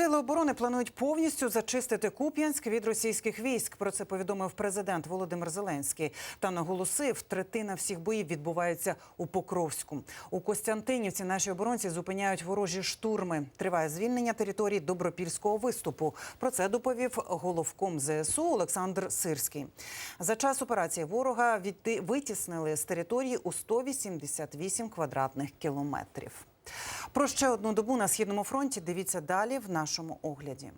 Сили оборони планують повністю зачистити Куп'янськ від російських військ. Про це повідомив президент Володимир Зеленський. Та наголосив, третина всіх боїв відбувається у Покровську. У Костянтинівці наші оборонці зупиняють ворожі штурми. Триває звільнення території добропільського виступу. Про це доповів головком ЗСУ Олександр Сирський. За час операції ворога витіснили з території у 188 квадратних кілометрів. Про ще одну добу на східному фронті дивіться далі в нашому огляді.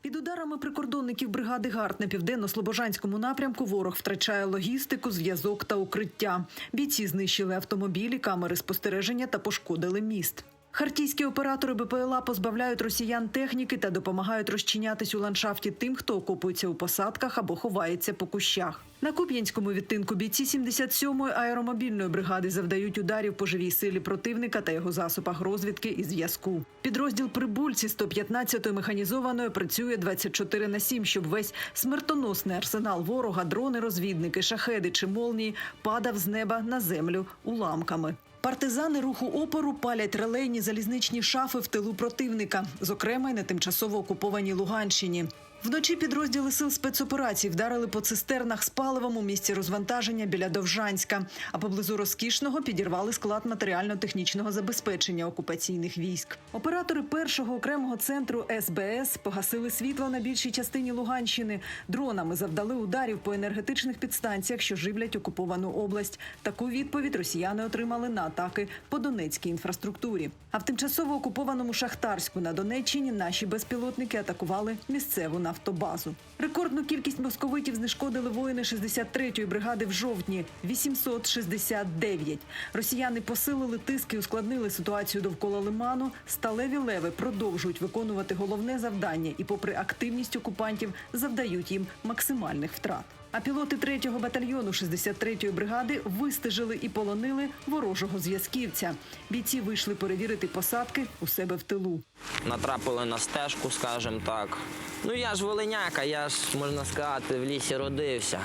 Під ударами прикордонників бригади ГАРД на південно-слобожанському напрямку ворог втрачає логістику, зв'язок та укриття. Бійці знищили автомобілі, камери спостереження та пошкодили міст. Хартійські оператори БПЛА позбавляють росіян техніки та допомагають розчинятись у ландшафті тим, хто окопується у посадках або ховається по кущах. На Куп'янському відтинку бійці 77-ї аеромобільної бригади завдають ударів по живій силі противника та його засобах розвідки і зв'язку. Підрозділ прибульці 115-ї механізованої працює 24 на 7, щоб весь смертоносний арсенал ворога, дрони, розвідники, шахеди чи молнії падав з неба на землю уламками. Партизани руху опору палять релейні залізничні шафи в тилу противника, зокрема й на тимчасово окупованій Луганщині. Вночі підрозділи сил спецоперацій вдарили по цистернах з паливом у місці розвантаження біля Довжанська, а поблизу розкішного підірвали склад матеріально-технічного забезпечення окупаційних військ. Оператори першого окремого центру СБС погасили світло на більшій частині Луганщини. Дронами завдали ударів по енергетичних підстанціях, що живлять окуповану область. Таку відповідь росіяни отримали на атаки по Донецькій інфраструктурі. А в тимчасово окупованому Шахтарську на Донеччині наші безпілотники атакували місцеву нафтобазу. Рекордну кількість московитів знешкодили воїни 63-ї бригади в жовтні 869. Росіяни посилили тиски, ускладнили ситуацію довкола лиману. Сталеві леви продовжують виконувати головне завдання і, попри активність окупантів, завдають їм максимальних втрат. А пілоти 3-го батальйону 63-ї бригади вистежили і полонили ворожого зв'язківця. Бійці вийшли перевірити посадки у себе в тилу. натрапили на стежку, скажімо так. Ну я ж волиняка, я ж, можна сказати, в лісі родився.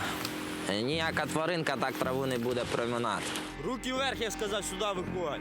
Е, Ніяка тваринка так траву не буде проминати. Руки вверх, я сказав, сюди виходь.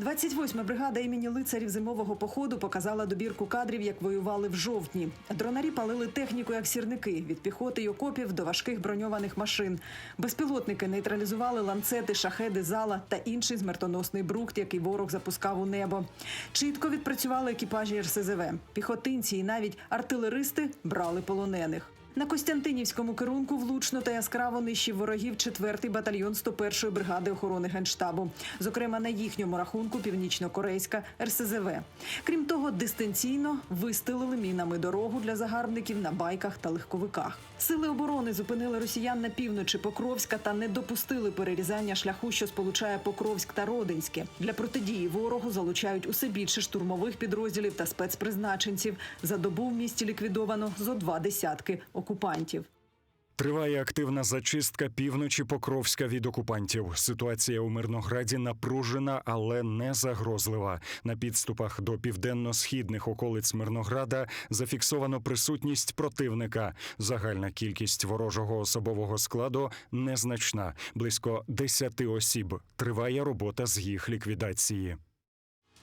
28-ма бригада імені лицарів зимового походу показала добірку кадрів, як воювали в жовтні. Дронарі палили техніку як сірники від піхоти й окопів до важких броньованих машин. Безпілотники нейтралізували ланцети, шахеди, зала та інший смертоносний брухт, який ворог запускав у небо. Чітко відпрацювали екіпажі РСЗВ. Піхотинці і навіть артилеристи брали полонених. На Костянтинівському керунку влучно та яскраво нищив ворогів 4-й батальйон 101-ї бригади охорони генштабу. Зокрема, на їхньому рахунку північно-корейська РСЗВ. Крім того, дистанційно вистелили мінами дорогу для загарбників на байках та легковиках. Сили оборони зупинили росіян на півночі Покровська та не допустили перерізання шляху, що сполучає Покровськ та Родинське. Для протидії ворогу залучають усе більше штурмових підрозділів та спецпризначенців. За добу в місті ліквідовано зо два десятки окупантів. Триває активна зачистка півночі Покровська від окупантів. Ситуація у Мирнограді напружена, але не загрозлива. На підступах до південно-східних околиць Мирнограда зафіксовано присутність противника. Загальна кількість ворожого особового складу незначна близько 10 осіб. Триває робота з їх ліквідації.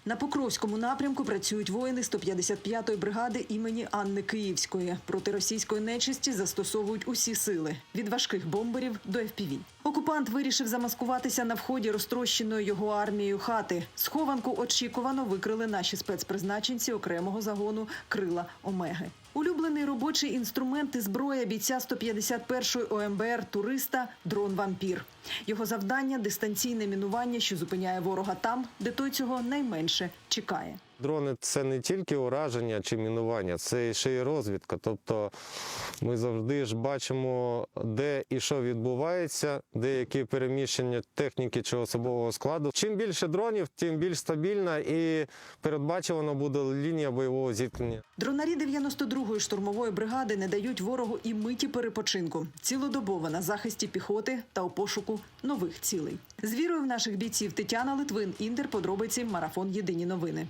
На Покровському напрямку працюють воїни 155-ї бригади імені Анни Київської. Проти російської нечисті застосовують усі сили від важких бомберів до ФПВ. Окупант вирішив замаскуватися на вході розтрощеної його армією хати. Схованку очікувано викрили наші спецпризначенці окремого загону Крила Омеги. Улюблений робочий інструмент і зброя бійця 151-ї ОМБР туриста дрон Вампір. Його завдання дистанційне мінування, що зупиняє ворога там, де той цього найменше чекає. Дрони це не тільки ураження чи мінування, це ще й розвідка. Тобто ми завжди ж бачимо, де і що відбувається, де які переміщення техніки чи особового складу. Чим більше дронів, тим більш стабільна і передбачувана буде лінія бойового зіткнення. Дронарі 92-ї штурмової бригади не дають ворогу і миті перепочинку. Цілодобово на захисті піхоти та у пошуку нових цілей. З вірою в наших бійців Тетяна Литвин, Індер, подробиці, марафон Єдині новини.